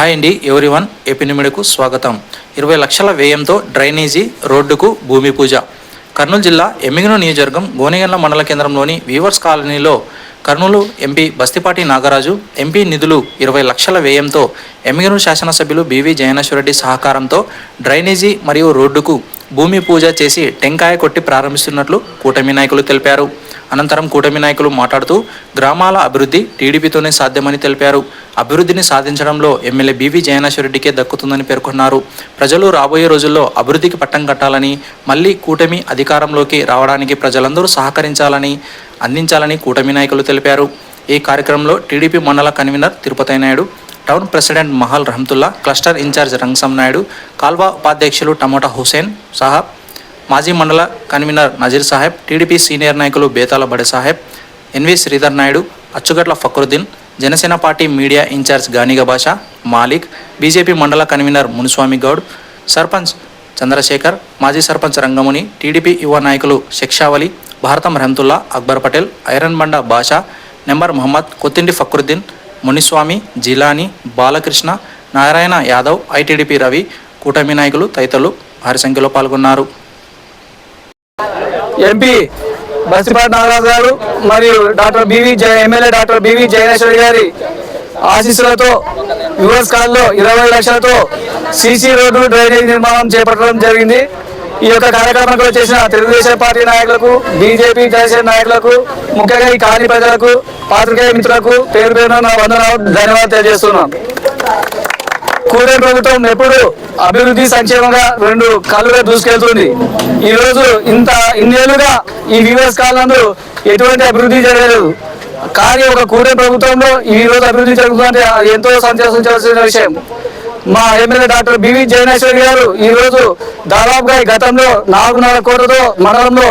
Hi అండి one ఎపినిమిడకు స్వాగతం. ఇరవై లక్షల వ్యయంతో డ్రైనేజీ రోడ్డుకు భూమి పూజ. కర్నూలు జిల్లా ఎమ్మిగను నియోజకవర్గం గోనెగండ్ల మండల కేంద్రంలోని వీవర్స్ కాలనీలో కర్నూలు ఎంపీ బస్తిపాటి నాగరాజు ఎంపీ నిధులు ఇరవై లక్షల వ్యయంతో ఎమ్మిగను శాసనసభ్యులు బీవీ జయనేశ్వరరెడ్డి సహకారంతో డ్రైనేజీ మరియు రోడ్డుకు భూమి పూజ చేసి టెంకాయ కొట్టి ప్రారంభిస్తున్నట్లు కూటమి నాయకులు తెలిపారు. అనంతరం కూటమి నాయకులు మాట్లాడుతూ గ్రామాల అభివృద్ధి టీడీపీతోనే సాధ్యమని తెలిపారు. అభివృద్ధిని సాధించడంలో ఎమ్మెల్యే బీవీ జయనాశ్వరెడ్డికే దక్కుతుందని పేర్కొన్నారు. ప్రజలు రాబోయే రోజుల్లో అభివృద్ధికి పట్టం కట్టాలని మళ్ళీ కూటమి అధికారంలోకి రావడానికి ప్రజలందరూ సహకరించాలని అందించాలని కూటమి నాయకులు తెలిపారు. ఈ కార్యక్రమంలో టీడీపీ మండల convener Tirupati Naidu town president Mahal Rahamatulla cluster in charge Rangasam Naidu Kalva ఉపాధ్యక్షులు టమోటా హుసేన్ సాహబ్ మాజీ మండల convener Nazir Saheb TDP senior నాయకులు Betala Bade Saheb N V Sridhar Naidu Achchugatla Fakruddin Janasena party media in charge Ganiga Basha Malik BJP మండల convener Munuswamy Goud sarpanch Chandrasekhar మాజీ sarpanch Rangamuni TDP యువ నాయకులు Shikshavali Bharatam Rahamtulla Akbar Patel iron Banda Basha number Mohammed Kottindi Fakruddin Muniswamy Jilani Balakrishna Narayana Yadav ITDP Ravi కూటమి నాయకులు తదితరులు భారీ సంఖ్యలో పాల్గొన్నారు. ఎంపీ బస్తిపాటి నాగరాజు గారు మరియు doctor B V Jaya MLA doctor B V Jayaneshwari గారి ఆశీస్సులతో యువర్స్ కాల్లో ఇరవై లక్షలతో సీసీ రోడ్డు డ్రైనేజ్ నిర్మాణం చేపట్టడం జరిగింది. ఈ యొక్క కార్యక్రమంలో చేసిన తెలుగుదేశం పార్టీ నాయకులకు బీజేపీ జనసేన నాయకులకు ముఖ్యంగా ఈ కాలనీ ప్రజలకు పాత్రికేయ మిత్రులకు పేరు పేరున నా వందనాలు ధన్యవాదాలు తెలియజేస్తున్నాను. కూడే ప్రభుత్వం ఎప్పుడు అభివృద్ధి సంక్షేమంగా రెండు కళ్ళుగా దూసుకెళ్తుంది. ఈ రోజు ఇంత ఇన్నేళ్ళుగా ఈ వివస్ కాలంలో ఎటువంటి అభివృద్ధి జరగలేదు. కానీ ఒక కూడే ప్రభుత్వంలో ఈ రోజు అభివృద్ధి జరుగుతుందంటే ఎంతో సంతోషించాల్సిన విషయం. మా ఎమ్మెల్యే డాక్టర్ బివి జయనేశ్వర్ గారు ఈ రోజు దాదాపుగా గతంలో నాలుగున్నర కోట్లతో మండలంలో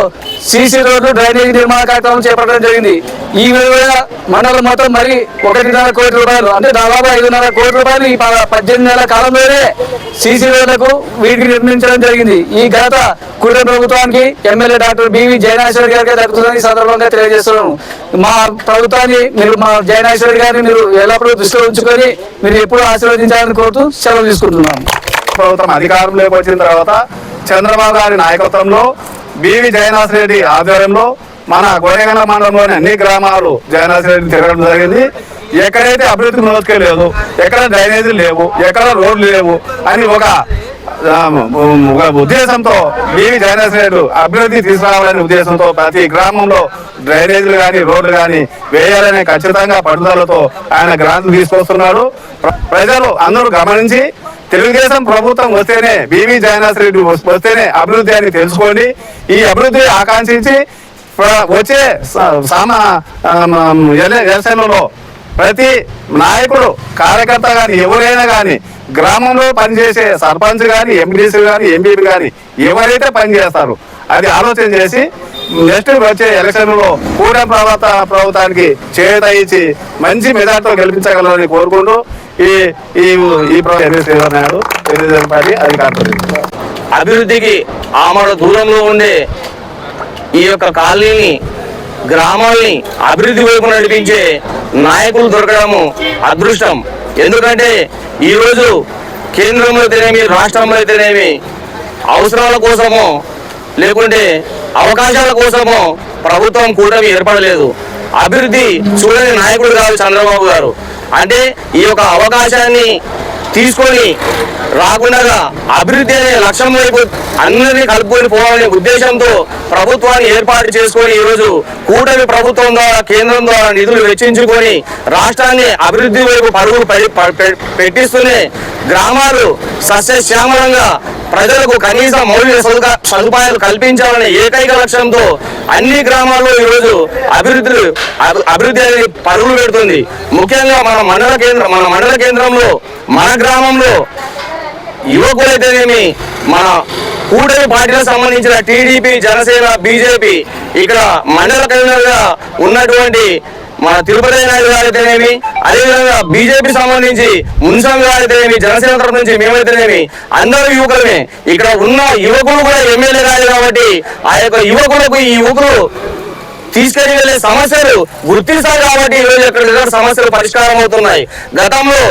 సీసీ రోడ్డు డ్రైనేజీ నిర్మాణ కార్యక్రమం చేపట్టడం జరిగింది. ఈ విధంగా మండలం మొత్తం మరి ఒకటిన్నర కోటి రూపాయలు అంటే దాదాపు ఐదున్నర కోటి రూపాయలు ఈ పద్దెనిమిది నెలల కాలంలోనే సీసీ రోడ్లకు వీటికి నిర్మించడం జరిగింది. ఈ ఘనత కుటుంబ ప్రభుత్వానికి ఎమ్మెల్యే డాక్టర్ బివి జయనాశ్వర్ గారికి దక్కుతుందని సందర్భంగా తెలియజేస్తున్నాను మా ప్రభుత్వాన్ని మీరు మా జయనాశ్వర్ గారిని మీరు ఎల్లప్పుడూ దృష్టిలో ఉంచుకొని మీరు ఎప్పుడు ఆశీర్వదించాలని కోరుతూ సెలవు తీసుకుంటున్నాను ప్రభుత్వం అధికారంలోకి వచ్చిన తర్వాత చంద్రబాబు గారి నాయకత్వంలో బివి జయనాథ్ రెడ్డి ఆధ్వర్యంలో మన గోయగండ మండలంలోని అన్ని గ్రామాలు జగన్నాథ్ రెడ్డి తిరగడం జరిగింది. ఎక్కడైతే అభివృద్ధి నోచుకోలేదు ఎక్కడ డ్రైనేజీలు లేవు ఎక్కడ రోడ్లు లేవు అని ఒక ఒక ఉద్దేశంతో బీవీ జయనాథ్ అభివృద్ధి తీసుకురావాలనే ఉద్దేశంతో ప్రతి గ్రామంలో డ్రైనేజీలు కానీ రోడ్లు కానీ వేయాలనే ఖచ్చితంగా పట్టుదలతో ఆయన గ్రాంట్లు తీసుకొస్తున్నాడు. ప్ర- ప్రజలు అందరూ గమనించి తెలుగుదేశం ప్రభుత్వం వస్తేనే బివి జగన్నాథ్ రెడ్డి వస్తేనే అభివృద్ధి అని తెలుసుకోండి. ఈ అభివృద్ధి ఆకాంక్షించి వచ్చే స- ఎలక్షన్లలో ప్రతి నాయకుడు కార్యకర్త కానీ ఎవరైనా కానీ గ్రామంలో పనిచేసే సర్పంచ్ కానీ ఎంపీసీ కానీ ఎంపీపీ కానీ ఎవరైతే పనిచేస్తారు అది ఆలోచన చేసి నెక్స్ట్ వచ్చే ఎలక్షన్లో కూడా ప్రభుత్వ ప్రభుత్వానికి చేత ఇచ్చి మంచి మెజార్టీతో గెలిపించగలరని కోరుకుంటూ ఈ ఈ ఈ ప్ర- నాయుడు తెలుగుదేశం పార్టీ అధికారులు అభివృద్ధికి ఆమడ దూరంలో ఉండే ఈ యొక్క కాలనీని గ్రామాల్ని అభివృద్ధి వైపు నడిపించే నాయకులు దొరకడము అదృష్టం. ఎందుకంటే ఈరోజు కేంద్రంలో అయితేనేమి రాష్ట్రంలో అయితేనేమి అవసరాల కోసమో లేకుంటే అవకాశాల కోసమో ప్రభుత్వం కూటమి ఏర్పడలేదు. అభివృద్ధి చూడని నాయకుడు కాదు చంద్రబాబు గారు. అంటే ఈ యొక్క అవకాశాన్ని తీసుకొని రాకుండా అభివృద్ధి అనే లక్ష్యం వైపు అందరినీ కలుపుకొని పోవాలనే ఉద్దేశంతో ప్రభుత్వాన్ని ఏర్పాటు చేసుకొని ఈరోజు కూటమి ప్రభుత్వం ద్వారా కేంద్రం ద్వారా నిధులు వెచ్చించుకొని రాష్ట్రాన్ని అభివృద్ధి వైపు పరుగులు ప- పె- పెట్టిస్తూనే గ్రామాలు సస్యశ్యామలంగా ప్రజలకు కనీస మౌలిక సదుపాయాలు కల్పించాలనే ఏకైక లక్ష్యంతో అన్ని గ్రామాల్లో ఈరోజు అభివృద్ధి అభి- అభివృద్ధి అనేది పరుగులు పెడుతుంది. ముఖ్యంగా మన మండల కేంద్రం మన మండల కేంద్రంలో మన గ్రామంలో యువకులైతేనేమి మన కూటమి పార్టీలకు సంబంధించిన టీడీపీ జనసేన బీజేపీ ఇక్కడ మండల కేంద్రంగా ఉన్నటువంటి మన తిరుపతి నాయుడు గారైతేనేమి అదేవిధంగా బీజేపీ సంబంధించి మున్సామి గారైతేనేమి జనసేన తరఫు నుంచి మేమైతేనేమి అందరూ యువకులమే. ఇక్కడ ఉన్న యువకులు కూడా ఎమ్మెల్యే కాదు కాబట్టి ఆ యొక్క యువకులకు ఈ యువకులు తీసుకెళ్ళి వెళ్ళే సమస్యలు గుర్తిస్తారు కాబట్టి ఈ రోజు ఇక్కడ సమస్యలు పరిష్కారం అవుతున్నాయి. గతంలో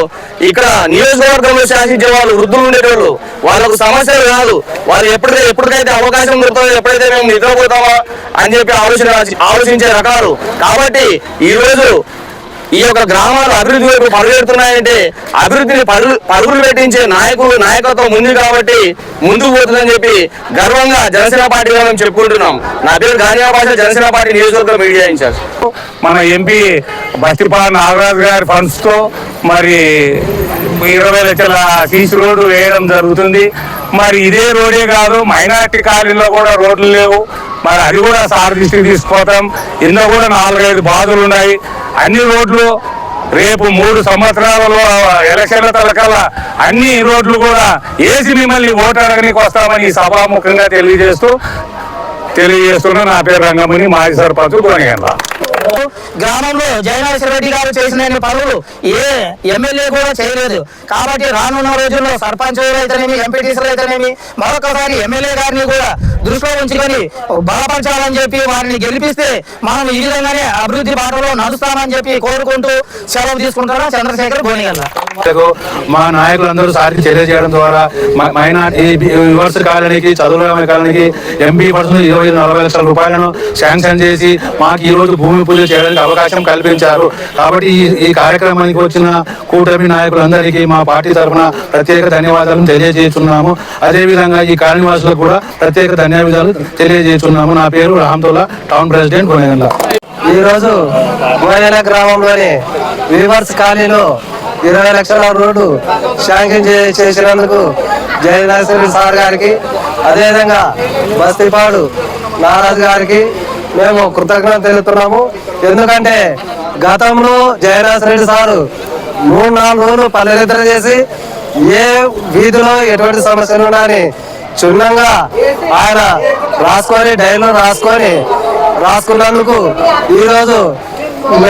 ఇక్కడ నియోజకవర్గంలో శాసించే వాళ్ళు వృద్ధులు ఉండేటోళ్ళు వాళ్ళకు సమస్యలు కాదు. వాళ్ళు ఎప్పుడైతే ఎప్పటికైతే అవకాశం దొరుకుతుందో ఎప్పుడైతే మేము నిద్రపోతామా అని చెప్పి ఆలోచన ఆలోచించే రకాలు. కాబట్టి ఈ రోజు ఈ యొక్క గ్రామాలు అభివృద్ధి వైపు పరుగెడుతున్నాయంటే అభివృద్ధిని పరు పరుగులు పెట్టించే నాయకులు నాయకత్వం ఉంది కాబట్టి ముందుకు పోతుందని చెప్పి గర్వంగా జనసేన పార్టీగా మేము చెప్పుకుంటున్నాం. నా పేరు గానియా భాష జనసేన పార్టీ నియోజకవర్గం మీడియా ఇన్ఛార్జ్. మన ఎంపీ బస్తిపాల నాగరాజు గారి ఫండ్స్తో మరి ఇరవై లక్షల సీసీ రోడ్డు వేయడం జరుగుతుంది. మరి ఇదే రోడే కాదు మైనార్టీ కాలనీలో కూడా రోడ్లు లేవు. మరి అది కూడా సార్ దృష్టికి తీసుకుపోతాం. ఎన్నో కూడా నాలుగైదు బాధలు ఉన్నాయి అన్ని రోడ్లు రేపు మూడు సంవత్సరాలలో ఎలక్షన్ల తలకల అన్ని రోడ్లు కూడా ఏసి మిమ్మల్ని ఓటు అడగనికి వస్తామని సభాముఖంగా తెలియజేస్తూ తెలియజేస్తున్నా నా పేరు రంగముని మాజీ సర్పంచ్ గోనిగండ్ల గ్రామంలో జయనాశ్వర రెడ్డి గారు చేసిన పనులు ఏ ఎమ్మెల్యే కూడా చేయలేదు. కాబట్టి రానున్న రోజుల్లో సర్పంచ్ అయితేనేమి ఎంపీటీసీలు అయితేనేమి మరొకసారి ఎమ్మెల్యే గారిని కూడా దృష్టిలో ఉంచుకొని బలపరచాలని చెప్పి వారిని గెలిపిస్తే మనం ఈ విధంగానే అభివృద్ధి బాటలో నడుస్తామని చెప్పి కోరుకుంటూ సెలవు తీసుకుంటారా చంద్రశేఖర్ గోనిగల్ల మా నాయకులందరూ సారి చర్య చేయడం ద్వారా మైనార్టీ యువర్స్ కాలనీకి చదువుల కాలనీకి ఎంపీ పర్సన్ ఇరవై నలభై లక్షల రూపాయలను శాంక్షన్ చేసి మాకు ఈ రోజు భూమి పూజలు చేయడానికి అవకాశం కల్పించారు. కాబట్టి ఈ ఈ కార్యక్రమానికి వచ్చిన కూటమి నాయకులందరికీ మా పార్టీ తరఫున ప్రత్యేక ధన్యవాదాలు తెలియజేస్తున్నాము. అదేవిధంగా ఈ కార్యనివాసులకు కూడా ప్రత్యేక ధన్యవాదాలు తెలియజేస్తున్నాము. నా పేరు రామ్తోలా టౌన్ ప్రెసిడెంట్ కొనేగండ్ల. ఈరోజు రోజు గ్రామంలోని వీవర్స్ కాలనీలో ఇరవై లక్షల రోడ్డు శాంక్షన్ చే- చేసినందుకు జయనాశ్వరి సార్ గారికి అదేవిధంగా బస్తిపాడు నారాజు గారికి మేము కృతజ్ఞత తెలుపుతున్నాము. ఎందుకంటే గతంలో జయరాజ్ రెడ్డి సారు మూడు నాలుగు రోజులు పల్లెలిద్దరు చేసి ఏ వీధిలో ఎటువంటి సమస్యలు ఉన్నాయని క్షుణ్ణంగా ఆయన రాసుకొని డైరీలో రాసుకొని రాసుకున్నందుకు ఈరోజు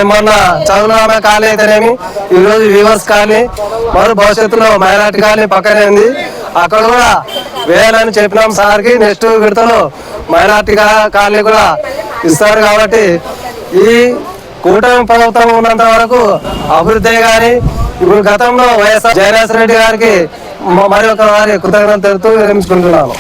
మొన్న చదువునామా కాలనీ అయితేనేమి ఈరోజు వ్యూవర్స్ కానీ మరి భవిష్యత్తులో మైనార్టీ కానీ పక్కనే ఉంది. అక్కడ కూడా వేయాలని చెప్పినాం సార్కి. నెక్స్ట్ విడతలో మైనార్టీ కా- కూడా ఇస్తారు కాబట్టి ఈ కూటమి ప్రభుత్వం ఉన్నంత వరకు అభివృద్ధి కానీ ఇప్పుడు గతంలో వైఎస్ఆర్ జయరాజ్ రెడ్డి గారికి మ- మరి ఒకసారి కృతజ్ఞత తెలుపుతూ విరమించుకుంటున్నాను.